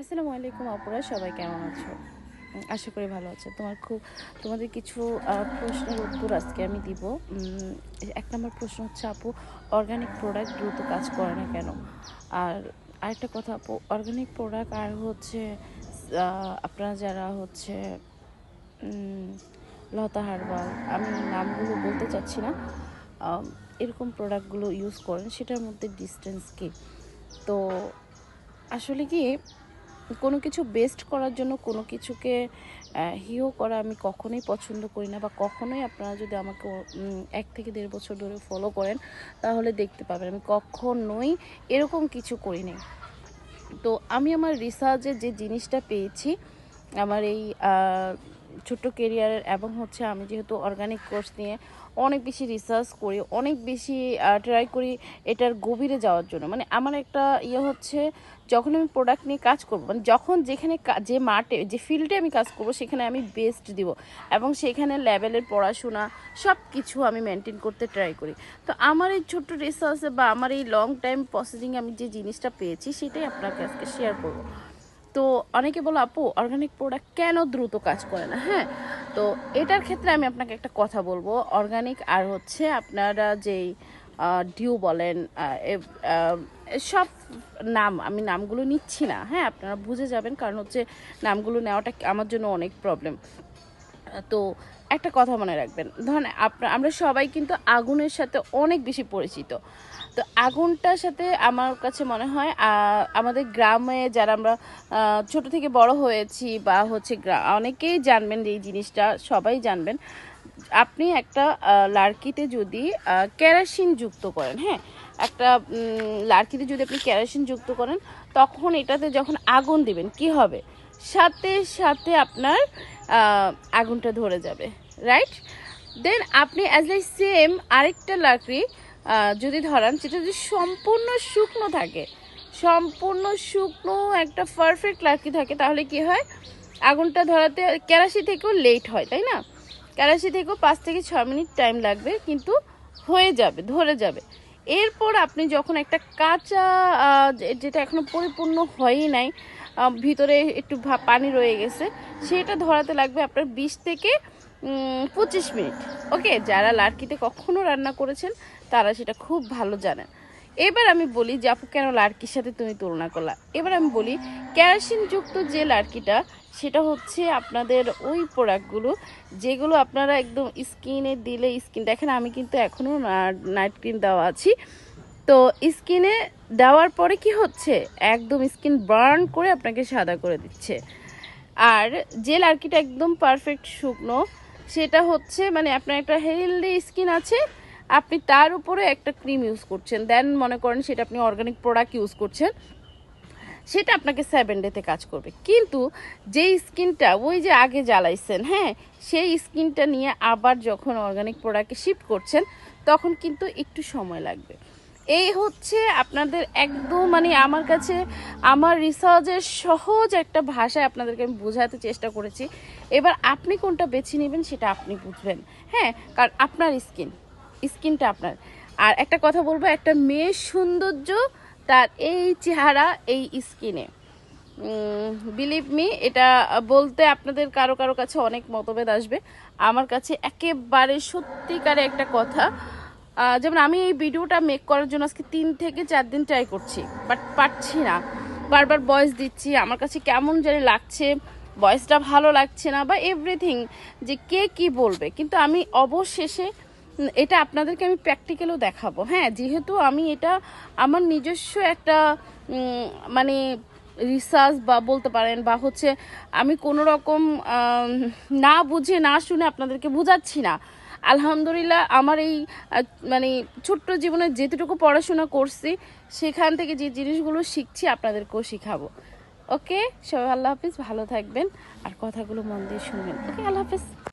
আসসালামু আলাইকুম আপুরা, সবাই কেমন আছো? আশা করি ভালো আছো। তোমার খুব, তোমাদের কিছু প্রশ্নের উত্তর আজকে আমি দিব। এক নম্বর প্রশ্ন হচ্ছে, আপু অর্গানিক প্রোডাক্ট দ্রুত কাজ করে না কেন? আর আরেকটা কথা, আপু অর্গানিক প্রোডাক্ট আর হচ্ছে আপনারা যারা হচ্ছে লতা হারবাল, আমি নামগুলো বলতে চাচ্ছি না এরকম প্রোডাক্টগুলো ইউজ করেন, সেটার মধ্যে ডিস্টেন্স কি? তো আসলে কি কোনো কিছু বেস্ট করার জন্য কোনো কিছুকে হিও করা আমি কখনোই পছন্দ করি না বা কখনোই আপনারা যদি আমাকে এক থেকে দেড় বছর ধরে ফলো করেন, তাহলে দেখতে পাবেন। আমি কখনোই এরকম কিছু করি করিনি। তো আমি আমার রিসার্চে যে জিনিসটা পেয়েছি, আমার এই ছোট্ট কেরিয়ারের এবং হচ্ছে আমি যেহেতু অর্গানিক কোর্স নিয়ে অনেক বেশি রিসার্চ করি, অনেক বেশি ট্রাই করি এটার গভীরে যাওয়ার জন্য। মানে আমার একটা ইয়ে হচ্ছে, যখন আমি প্রোডাক্ট নিয়ে কাজ করব মানে যখন যেখানে যে মাঠে, যে ফিল্ডে আমি কাজ করব, সেখানে আমি বেস্ট দিব এবং সেখানে লেভেলের পড়াশোনা সব কিছু আমি মেনটেন করতে ট্রাই করি। তো আমার এই ছোট্ট রিসার্চে বা আমার এই লং টাইম প্রসেসিং আমি যে জিনিসটা পেয়েছি, সেটাই আপনাকে আজকে শেয়ার করব। তো অনেকে বলো, আপু অর্গানিক প্রোডাক্ট কেন দ্রুত কাজ করে না? হ্যাঁ তো এটার ক্ষেত্রে আমি আপনাকে একটা কথা বলব। অর্গানিক আর হচ্ছে আপনারা যেই ডিউ বলেন সব নাম, আমি নামগুলো নিচ্ছি না। হ্যাঁ আপনারা বুঝে যাবেন, কারণ হচ্ছে নামগুলো নেওয়াটা আমার জন্য অনেক প্রবলেম তো একটা কথা মনে রাখবেন। ধরেন আপনার আমরা সবাই কিন্তু আগুনের সাথে অনেক বেশি পরিচিত। তো আগুনটার সাথে আমার কাছে মনে হয় আমাদের গ্রামে যারা আমরা ছোট থেকে বড় হয়েছি বা হচ্ছে অনেকেই জানবেন এই জিনিসটা, সবাই জানবেন। আপনি একটা লার্কিতে যদি কেরোসিন যুক্ত করেন হ্যাঁ? একটা লার্কিতে যদি আপনি কেরোসিন যুক্ত করেন, তখন এটাতে যখন আগুন দিবেন, কি হবে? সাথে সাথে আপনার আগুনটা ধরে যাবে রাইট দেন আপনি অ্যাজ লাইক সেম আরেকটা লাকড়ি যদি ধরান, সেটা যদি সম্পূর্ণ শুকনো থাকে, সম্পূর্ণ শুকনো একটা পারফেক্ট লাকড়ি থাকে, তাহলে কি হয়? আগুনটা ধরাতে কেরাসি থেকেও লেট হয়, তাই না? কেরাসি থেকেও পাঁচ থেকে ছ মিনিট টাইম লাগবে, কিন্তু হয়ে যাবে, ধরে যাবে। এরপর আপনি যখন একটা কাঁচা যেটা এখনও পরিপূর্ণ হয়ই নাই ভিতরে একটু পানি রয়ে গেছে, সেটা ধরাতে লাগবে আপনার বিশ থেকে পঁচিশ মিনিট। ওকে? যারা লাড়কিতে কখনো রান্না করেছেন, তারা সেটা খুব ভালো জানেন। এবার আমি বলি যে আপু, কেন লাড়কির সাথে তুমি তুলনা করলা? এবার আমি বলি, কেরোসিনযুক্ত যে লাড়কিটা সেটা হচ্ছে আপনাদের ওই প্রোডাক্টগুলো যেগুলো আপনারা একদম স্কিনে দিলে স্কিন, দেখেন আমি কিন্তু এখনও নাইট ক্রিম দেওয়া আছি। তো স্কিনে দেওয়ার পরে কি হচ্ছে? একদম স্কিন বার্ন করে আপনাকে সাদা করে দিচ্ছে। আর যে লার্কিটা একদম পারফেক্ট শুকনো, সেটা হচ্ছে মানে আপনার একটা হেলদি স্কিন আছে আপনি তার উপরে একটা ক্রিম ইউজ করছেন। দেন মনে করেন সেটা আপনি অর্গানিক প্রোডাক্ট ইউজ করছেন। সেটা আপনাকে সেভেন ডেতে কাজ করবে। কিন্তু যেই স্কিনটা, ওই যে আগে জ্বালাইছেন হ্যাঁ সেই স্কিনটা নিয়ে আবার যখন অর্গানিক প্রোডাক্টে শিফট করছেন, তখন কিন্তু একটু সময় লাগবে। এই হচ্ছে আপনাদের একদম মানে আমার কাছে, আমার রিসার্চের সহজ একটা ভাষায় আপনাদেরকে আমি বোঝাতে চেষ্টা করেছি। এবার আপনি কোনটা বেছে নেবেন সেটা আপনি বুঝবেন। হ্যাঁ কারণ আপনার স্কিন স্কিনটা আপনার। আর একটা কথা বলব, একটা মেয়ের সৌন্দর্য তার এই চেহারা, এই স্কিনে। বিলিভ মি এটা বলতে আপনাদের কারও কারও কাছে অনেক মতভেদ আসবে। আমার কাছে একেবারে সত্যিকারে একটা কথা যেমন আমি এই ভিডিওটা মেক করার জন্য আজকে তিন থেকে চার দিন ট্রাই করছি বাট পারছি না। বারবার ভয়েস দিচ্ছি, আমার কাছে কেমন জানি লাগছে ভয়েসটা ভালো লাগছে না, বা এভরিথিং যে কে কি বলবে। কিন্তু আমি অবশেষে এটা আপনাদেরকে আমি প্র্যাকটিক্যালও দেখাবো। হ্যাঁ যেহেতু আমি এটা আমার নিজস্ব একটা মানে রিসার্চ বা বলতে পারেন বা হচ্ছে আমি কোনো রকম না বুঝে, না শুনে আপনাদেরকে বোঝাচ্ছি না। আলহামদুলিল্লাহ আমার এই মানে ছোট্ট জীবনে যেতটুকু পড়াশোনা করছি, সেখান থেকে যে জিনিসগুলো শিখছি আপনাদেরকেও শিখাবো। ওকে? সবাই আল্লাহ হাফিজ, ভালো থাকবেন। আর কথাগুলো মন দিয়ে শুনবেন। ওকে, আল্লাহ হাফিজ।